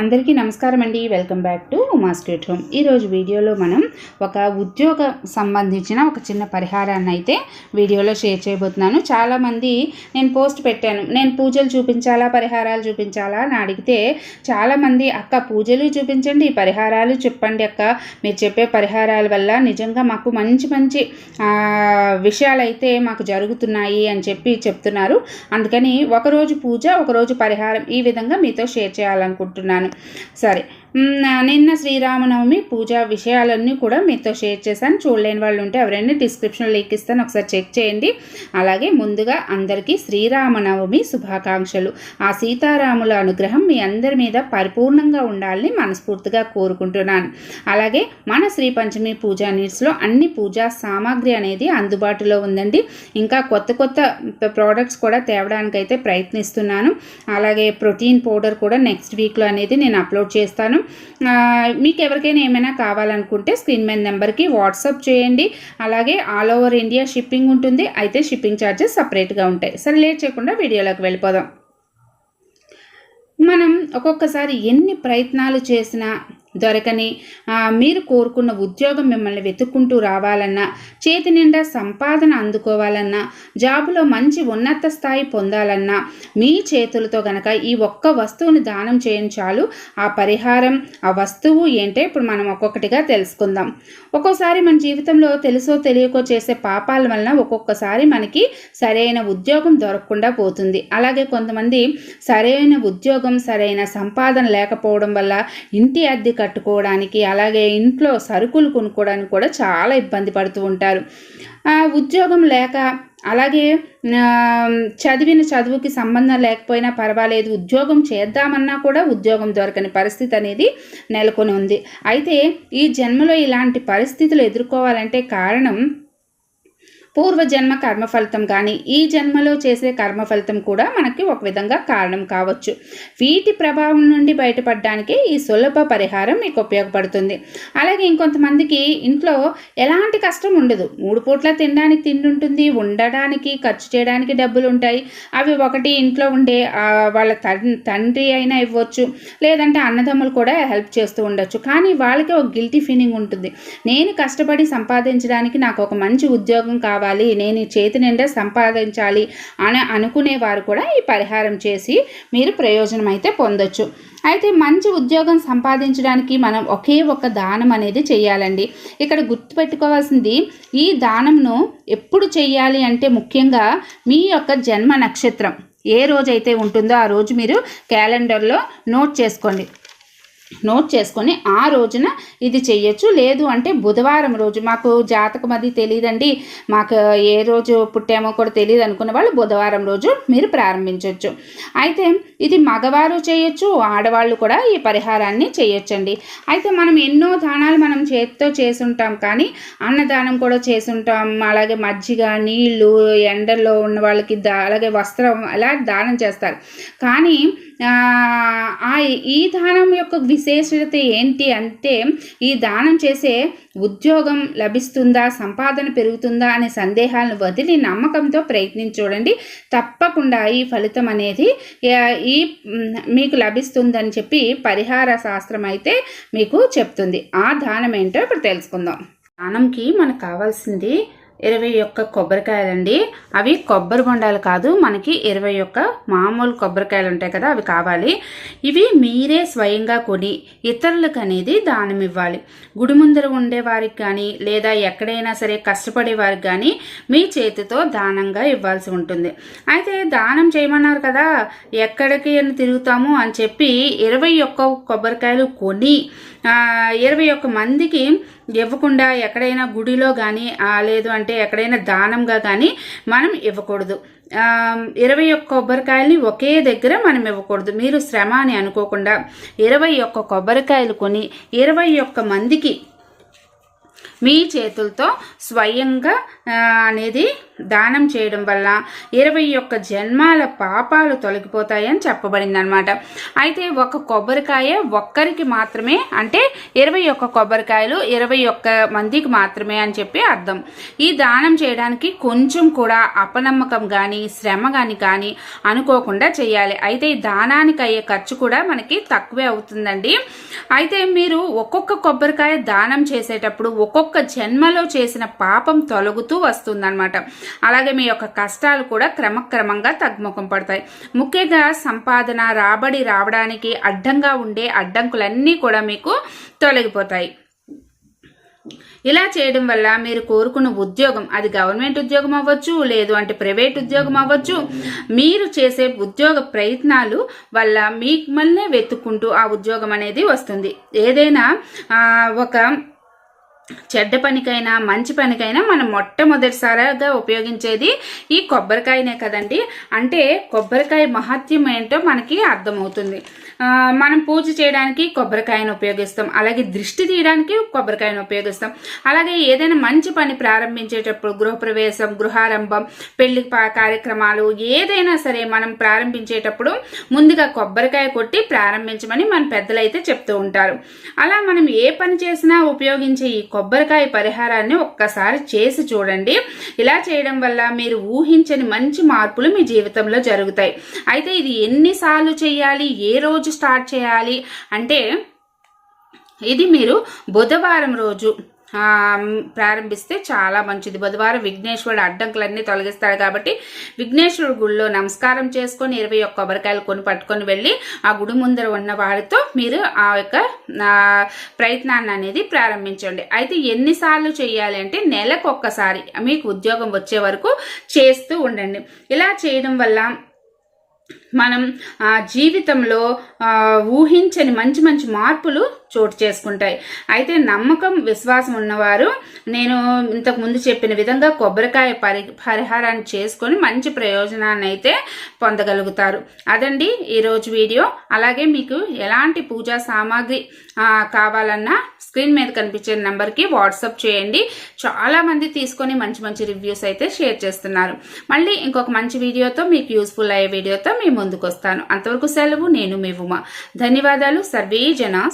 అందరికీ నమస్కారం అండి welcome back to Uma's cute home ఈరోజు వీడియోలో మనం ఒక ఉద్యోగ సంబంధించిన ఒక చిన్న పరిహారాన్ని అయితే వీడియోలో షేర్ చేయబోతున్నాను. చాలామంది నేను పోస్ట్ పెట్టాను. నేను పూజలు చూపించాలా పరిహారాలు చూపించాలా అని అడిగితే చాలామంది అక్క పూజలు చూపించండి పరిహారాలు చెప్పండి అక్క. మీరు చెప్పే పరిహారాల వల్ల నిజంగా మాకు మంచి మంచి విషయాలు విషయాలైతే మాకు జరుగుతున్నాయి అని చెప్పి చెప్తున్నారు. అందుకని ఒకరోజు పూజ ఒకరోజు పరిహారం ఈ విధంగా మీతో షేర్ చేయాలనుకుంటున్నాను. సరే మ్, నిన్న శ్రీరామనవమి పూజా విషయాలన్నీ కూడా మీతో షేర్ చేశాను. చూడలేని వాళ్ళు ఉంటే ఎవరైనా డిస్క్రిప్షన్లో లింక్ ఇస్తాను. ఒకసారి చెక్ చేయండి. అలాగే ముందుగా అందరికీ శ్రీరామనవమి శుభాకాంక్షలు. ఆ సీతారాముల అనుగ్రహం మీ అందరి మీద పరిపూర్ణంగా ఉండాలని మనస్ఫూర్తిగా కోరుకుంటున్నాను. అలాగే మన శ్రీ పంచమి పూజా నీడ్స్లో అన్ని పూజా సామాగ్రి అనేది అందుబాటులో ఉందండి. ఇంకా కొత్త కొత్త ప్రోడక్ట్స్ కూడా తేవడానికైతే ప్రయత్నిస్తున్నాను. అలాగే ప్రోటీన్ పౌడర్ కూడా నెక్స్ట్ వీక్లో అనేది నేను అప్లోడ్ చేస్తాను. మీకు ఎవరికైనా ఏమైనా కావాలనుకుంటే స్క్రీన్ మీద నెంబర్కి వాట్సాప్ చేయండి. అలాగే ఆల్ ఓవర్ ఇండియా షిప్పింగ్ ఉంటుంది. అయితే షిప్పింగ్ ఛార్జెస్ సపరేట్గా ఉంటాయి. సరే లేట్ చేయకుండా వీడియోలోకి వెళ్ళిపోదాం. మనం ఒక్కొక్కసారి ఎన్ని ప్రయత్నాలు చేసినా దొరకని. మీరు కోరుకున్న ఉద్యోగం మిమ్మల్ని వెతుక్కుంటూ రావాలన్నా చేతి నిండా సంపాదన అందుకోవాలన్నా జాబులో మంచి ఉన్నత స్థాయి పొందాలన్నా మీ చేతులతో గనక ఈ ఒక్క వస్తువుని దానం చేయండి చాలు. ఆ పరిహారం ఆ వస్తువు ఏంటో ఇప్పుడు మనం ఒక్కొక్కటిగా తెలుసుకుందాం. ఒక్కోసారి మన జీవితంలో తెలుసో తెలియకో చేసే పాపాల వలన ఒక్కొక్కసారి మనకి సరైన ఉద్యోగం దొరకకుండా పోతుంది. అలాగే కొంతమంది సరైన ఉద్యోగం సరైన సంపాదన లేకపోవడం వల్ల ఇంటి అద్దె కట్టుకోవడానికి అలాగే ఇంట్లో సరుకులు కొనుక్కోవడానికి కూడా చాలా ఇబ్బంది పడుతూ ఉంటారు. ఉద్యోగం లేక అలాగే చదివిన చదువుకి సంబంధం లేకపోయినా పర్వాలేదు ఉద్యోగం చేద్దామన్నా కూడా ఉద్యోగం దొరకని పరిస్థితి అనేది నెలకొని ఉంది. అయితే ఈ జన్మలో ఇలాంటి పరిస్థితులు ఎదుర్కోవాలంటే కారణం పూర్వజన్మ కర్మ ఫలితం కానీ ఈ జన్మలో చేసే కర్మ ఫలితం కూడా మనకి ఒక విధంగా కారణం కావచ్చు. వీటి ప్రభావం నుండి బయటపడడానికి ఈ సులభ పరిహారం మీకు ఉపయోగపడుతుంది. అలాగే ఇంకొంతమందికి ఇంట్లో ఎలాంటి కష్టం ఉండదు. మూడు పూట్ల తినడానికి తిండి ఉంటుంది ఉండడానికి ఖర్చు చేయడానికి డబ్బులు ఉంటాయి అవి ఒకటి ఇంట్లో ఉండే వాళ్ళ తండ్రి అయినా ఇవ్వచ్చు. లేదంటే అన్నదమ్ములు కూడా హెల్ప్ చేస్తూ ఉండొచ్చు. కానీ వాళ్ళకి ఒక గిల్టీ ఫీలింగ్ ఉంటుంది. నేను కష్టపడి సంపాదించడానికి నాకు ఒక మంచి ఉద్యోగం కావాలి. నేను చేతి నిండా సంపాదించాలి అని అనుకునేవారు కూడా ఈ పరిహారం చేసి మీరు ప్రయోజనం అయితే పొందొచ్చు. అయితే మంచి ఉద్యోగం సంపాదించడానికి మనం ఒకే ఒక దానం అనేది చేయాలండి. ఇక్కడ గుర్తుపెట్టుకోవాల్సింది ఈ దానంను ఎప్పుడు చేయాలి అంటే ముఖ్యంగా మీ యొక్క జన్మ నక్షత్రం ఏ రోజైతే ఉంటుందో ఆ రోజు మీరు క్యాలెండర్లో నోట్ చేసుకోండి. నోట్ చేసుకొని ఆ రోజున ఇది చెయ్యొచ్చు. లేదు అంటే బుధవారం రోజు మాకు జాతకం అది తెలియదండి మాకు ఏ రోజు పుట్టామో కూడా తెలియదు అనుకున్న వాళ్ళు బుధవారం రోజు మీరు ప్రారంభించవచ్చు అయితే ఇది మగవారు చేయొచ్చు ఆడవాళ్ళు కూడా ఈ పరిహారాన్ని చేయొచ్చండి అయితే మనం ఎన్నో దానాలు మనం చేతితో చేసుంటాం కానీ అన్నదానం కూడా చేసుంటాం. అలాగే మజ్జిగ నీళ్ళు ఎండల్లో ఉన్న వాళ్ళకి దా అలాగే వస్త్రం అలా దానం చేస్తారు. కానీ ఈ దానం యొక్క విశేషత ఏంటి అంటే ఈ దానం చేసే ఉద్యోగం లభిస్తుందా సంపాదన పెరుగుతుందా అనే సందేహాలను వదిలి నమ్మకంతో ప్రయత్నించి చూడండి. తప్పకుండా ఈ ఫలితం అనేది ఈ మీకు లభిస్తుందని చెప్పి పరిహార శాస్త్రం అయితే మీకు చెప్తుంది. ఆ దానం ఏంటో ఇప్పుడు తెలుసుకుందాం. దానంకి మనకు కావాల్సింది ఇరవై ఒక్క కొబ్బరికాయలండి. అవి కొబ్బరి బొండాలు కాదు మనకి ఇరవై ఒక్క మామూలు కొబ్బరికాయలు ఉంటాయి కదా అవి కావాలి. ఇవి మీరే స్వయంగా కొని ఇతరులకు అనేది దానం ఇవ్వాలి గుడి ముందర ఉండేవారికి కానీ లేదా ఎక్కడైనా సరే కష్టపడే వారికి కానీ మీ చేతితో దానంగా ఇవ్వాల్సి ఉంటుంది. అయితే దానం చేయమన్నారు కదా ఎక్కడికి అని తిరుగుతాము అని చెప్పి ఇరవై ఒక్క కొబ్బరికాయలు కొని ఇరవై ఒక్క మందికి ఇవ్వకుండా ఎక్కడైనా గుడిలో కానీ లేదు అంటే ఎక్కడైనా దానంగా కానీ మనం ఇవ్వకూడదు. ఇరవై ఒక్క కొబ్బరికాయలని ఒకే దగ్గర మనం ఇవ్వకూడదు. మీరు శ్రమ అని అనుకోకుండా ఇరవై ఒక్క కొబ్బరికాయలు కొని ఇరవై ఒక్క మందికి మీ చేతులతో స్వయంగా అనేది దానం చేయడం వల్ల ఇరవై ఒక్క జన్మాల పాపాలు తొలగిపోతాయని చెప్పబడింది అనమాట అయితే ఒక కొబ్బరికాయ ఒక్కరికి మాత్రమే అంటే ఇరవై ఒక్క కొబ్బరికాయలు ఇరవై ఒక్క మందికి మాత్రమే అని చెప్పి అర్థం. ఈ దానం చేయడానికి కొంచెం కూడా అపనమ్మకం కానీ శ్రమ కానీ కానీ అనుకోకుండా చేయాలి. అయితే ఈ దానానికి అయ్యే ఖర్చు కూడా మనకి తక్కువే అవుతుందండి. అయితే మీరు ఒక్కొక్క కొబ్బరికాయ దానం చేసేటప్పుడు ఒక్కొక్క జన్మలో చేసిన పాపం తొలగుతూ వస్తుందన్నమాట. అలాగే మీ యొక్క కష్టాలు కూడా క్రమక్రమంగా తగ్గుముఖం పడతాయి. ముఖ్యంగా సంపాదన రాబడి రావడానికి అడ్డంగా ఉండే అడ్డంకులన్నీ కూడా మీకు తొలగిపోతాయి. ఇలా చేయడం వల్ల మీరు కోరుకున్న ఉద్యోగం అది గవర్నమెంట్ ఉద్యోగం అవ్వచ్చు లేదు అంటే ప్రైవేట్ ఉద్యోగం అవ్వచ్చు మీరు చేసే ఉద్యోగ ప్రయత్నాలు వల్ల మిమ్మల్నే వెతుక్కుంటూ ఆ ఉద్యోగం అనేది వస్తుంది. ఏదైనా ఒక చెడ్డ పనికైనా మంచి పనికైనా మనం మొట్టమొదటిసారిగా ఉపయోగించేది ఈ కొబ్బరికాయనే కదండి. అంటే కొబ్బరికాయ మహత్యం ఏంటో మనకి అర్థమవుతుంది. మనం పూజ చేయడానికి కొబ్బరికాయను ఉపయోగిస్తాం. అలాగే దృష్టి తీయడానికి కొబ్బరికాయను ఉపయోగిస్తాం. అలాగే ఏదైనా మంచి పని ప్రారంభించేటప్పుడు గృహప్రవేశం గృహారంభం పెళ్ళి పా- కార్యక్రమాలు ఏదైనా సరే మనం ప్రారంభించేటప్పుడు ముందుగా కొబ్బరికాయ కొట్టి ప్రారంభించమని మన పెద్దలైతే చెప్తూ ఉంటారు. అలా మనం ఏ పని చేసినా ఉపయోగించే ఈ కొబ్బరికాయ పరిహారాన్ని ఒక్కసారి చేసి చూడండి. ఇలా చేయడం వల్ల మీరు ఊహించని మంచి మార్పులు మీ జీవితంలో జరుగుతాయి. అయితే ఇది ఎన్నిసార్లు చేయాలి? ఏ రోజు స్టార్ట్ చేయాలి? అంటే ఇది మీరు బుధవారం రోజు ప్రారంభిస్తే చాలా మంచిది. బుధవారం విఘ్నేశ్వరుడు అడ్డంకులన్నీ తొలగిస్తాడు కాబట్టి విఘ్నేశ్వరుడు గుడిలో నమస్కారం చేసుకొని ఇరవై ఒక్క కొబ్బరికాయలు కొని పట్టుకొని వెళ్ళి ఆ గుడి ముందర ఉన్న వారితో మీరు ఆ యొక్క ప్రయత్నాన్ని అనేది ప్రారంభించండి. అయితే ఎన్నిసార్లు చేయాలి అంటే నెలకు ఒక్కసారి. మీకు ఉద్యోగం వచ్చే వరకు చేస్తూ ఉండండి. ఇలా చేయడం వల్ల మనం ఆ జీవితంలో ఊహించని మంచి మంచి మార్పులు చోటు చేసుకుంటాయి. అయితే నమ్మకం విశ్వాసం ఉన్నవారు నేను ఇంతకు ముందు చెప్పిన విధంగా కొబ్బరికాయ పరి పరిహారాన్ని చేసుకొని మంచి ప్రయోజనాన్ని అయితే పొందగలుగుతారు. అదండి ఈరోజు వీడియో. అలాగే మీకు ఎలాంటి పూజా సామాగ్రి కావాలన్నా స్క్రీన్ మీద కనిపించే నెంబర్కి వాట్సాప్ చేయండి. చాలామంది తీసుకొని మంచి మంచి రివ్యూస్ అయితే షేర్ చేస్తున్నారు. మళ్ళీ ఇంకొక మంచి వీడియోతో మీకు యూస్ఫుల్ అయ్యే వీడియోతో మీ ముందుకు వస్తాను అంతవరకు సెలవు నేను మీ ఉమా. ధన్యవాదాలు. సర్వే జన